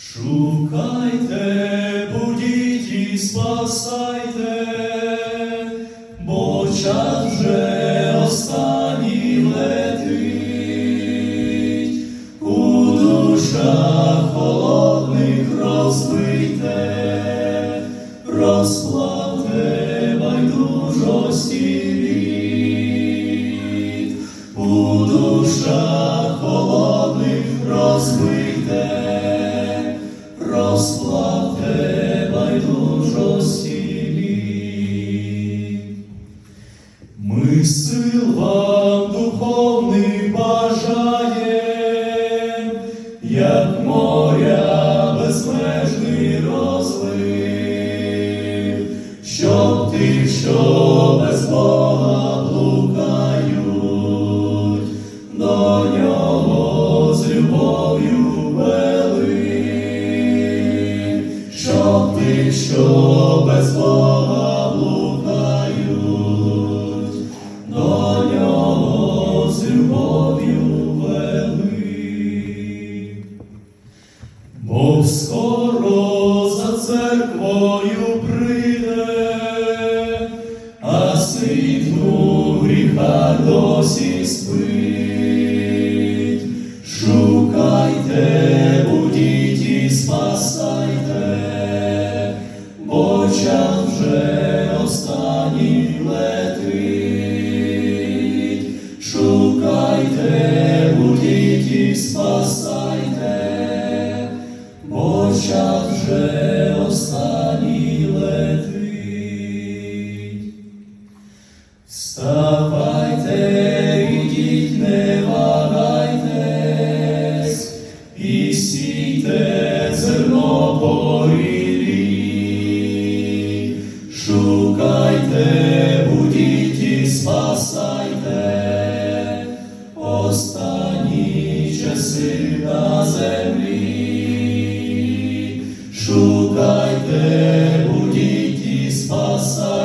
Шукайте, будіть і спасайте, бо час вже останній летить, у душах холодних розбите, розплавте Ми духовний бажаєм, як моря безмежний розлив, щоб тих, що без Бога блукають, до нього з любов'ю вели, щоб тих, що без Бога скоро за церквою прийде, а світу гріха досі спить. Вставайте, ідіть, не вагайтесь, і сійте зерно порілі. Шукайте, будіть і спасайте, останні часи на землі. Шукайте, будіть і спасайте,